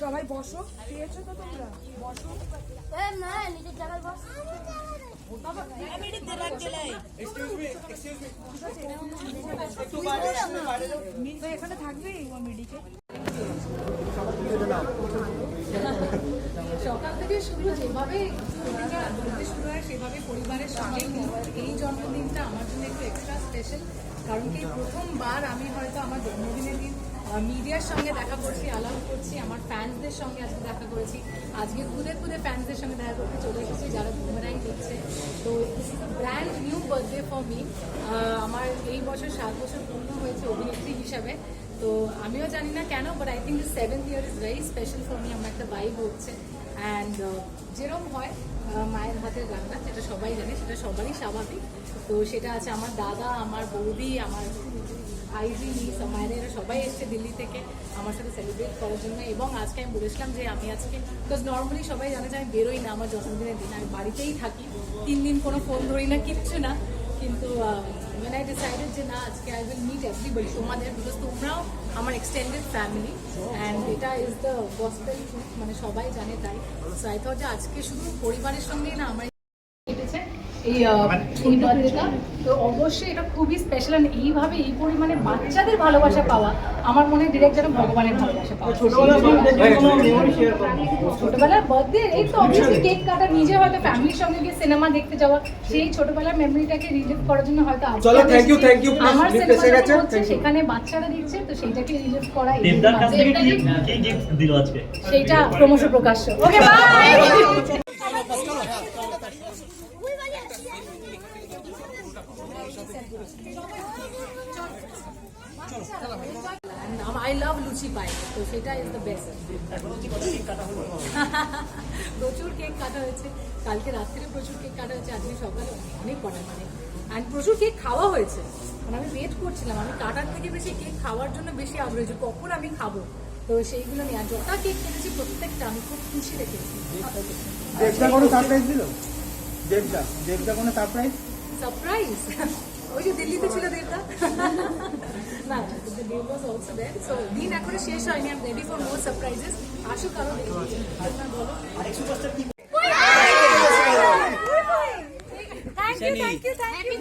সবাই বসো পেয়েছ তো তোমরা? বসো। না নিজের জায়গায় বস এখানে থাকবে? মেডিকে সকাল থেকে শুরু যেভাবে শুরু হয়, সেভাবে পরিবারের সঙ্গে এই জন্মদিনটা আমার জন্য একটু এক্সট্রা স্পেশাল কারণ কি প্রথমবার আমি হয়তো আমার জন্মদিনের দিন মিডিয়ার সঙ্গে দেখা করছি আলাপ করছি, আমার ফ্যান্সদের সঙ্গে আজকে দেখা করেছি। আজকে খুদে খুদে ফ্যান্সদের সঙ্গে দেখা করতে চলে এসেছি, যারা বুমেরাই দেখছে তো brand new birthday for me আমার এই বছর সাত বছর পূর্ণ হয়েছে অভিনেত্রী হিসাবে। তো আমিও জানি না কেন but I think seventh year is very special for me আমার একটা ভাইব হচ্ছে। অ্যান্ড যেরকম হয় মায়ের হাতের রান্না, যেটা সবাই জানে, সেটা সবারই স্বাভাবিক। তো সেটা আছে আমার দাদা, আমার বৌদি, আমার আইজি নিস মায়েরা সবাই এসছে দিল্লি থেকে আমার সাথে সেলিব্রেট করার জন্য। এবং আজকে আমি বলেছিলাম যে আমি আজকে বিকজ নর্মালি সবাই জানে যে আমি বেরোই না আমার জন্মদিনের দিন, আমি বাড়িতেই থাকি। তিন দিন কোনো ফোন ধরি না, কিচ্ছু না। কিন্তু when I decided যে না আজকে আই উইল মিট এভরিবডি তোমাদের বিকজ তোমরাও আমার এক্সটেন্ডেড ফ্যামিলি অ্যান্ড এটা ইজ দ্য গসপেল মানে সবাই জানে তাই। সো আই থট যে আজকে শুধু পরিবারের সঙ্গেই না আমার এই এই বার্থডেটা তো অবশ্যই এটা খুবই স্পেশাল এইভাবে এই পরিমাণে বাচ্চাদের ভালোবাসা পাওয়া আমার মনে হয় ডিরেক্ট যেন ভগবানের ভালোবাসা পাওয়া। ছোটবেলার বার্থডে এই তো অবভিয়াসলি কেক কাটা নিজে হয়তো ফ্যামিলির সঙ্গে গিয়ে সিনেমা দেখতে যাওয়া সেই ছোটবেলার মেমোরিটাকে রিলিভ করার জন্য হয়তো আজকে চলো, এসেছি। thank you, please, আমার সিনেমা. সেখানে বাচ্চারা দিচ্ছে তো সেইটাকে রিলিভ করা এই দেবদার কাছ থেকে কি গিফট দিল আজকে? সেইটা ক্রমশ প্রকাশ্য। ওকে বাই আই লাভ লুচি পাই তো সেটা ইজ দ্য বেস্ট প্রচুর কেক কাটা হয়েছে। কালকে রাত্রে প্রচুর কেক কাটা হয়েছে আজকে সকালে অনেক কটা মানে। অ্যান্ড প্রচুর কেক খাওয়া হয়েছে। মানে আমি ওয়েট করছিলাম আমি কাটার থেকে বেশি কেক খাওয়ার জন্য বেশি আগ্রহী যে কখন আমি খাব। তো সেইগুলো নিয়ে আর যটা কেক কেটেছি প্রত্যেকটা আমি খুব খুশি রেখেছি দেবদা কোনো সারপ্রাইজ দিল? দেবদা দেবদা কোনো সারপ্রাইজ সারপ্রাইজ ওই যে দিল্লিতে ছিল দেবদা। না Deb was also there so দিন এখনও শেষ হয়নি I am ready for more surprises আসুক আরও দেখি। আপনার বলো Thank you, thank you, thank you.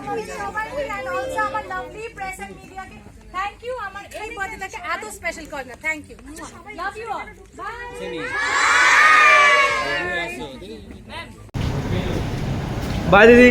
আমাদের সবাইকে and also আমার lovely press and media thank you আমার এই বার্থডেটাকে এত স্পেশাল করে না। Thank you love you all bye দিদি।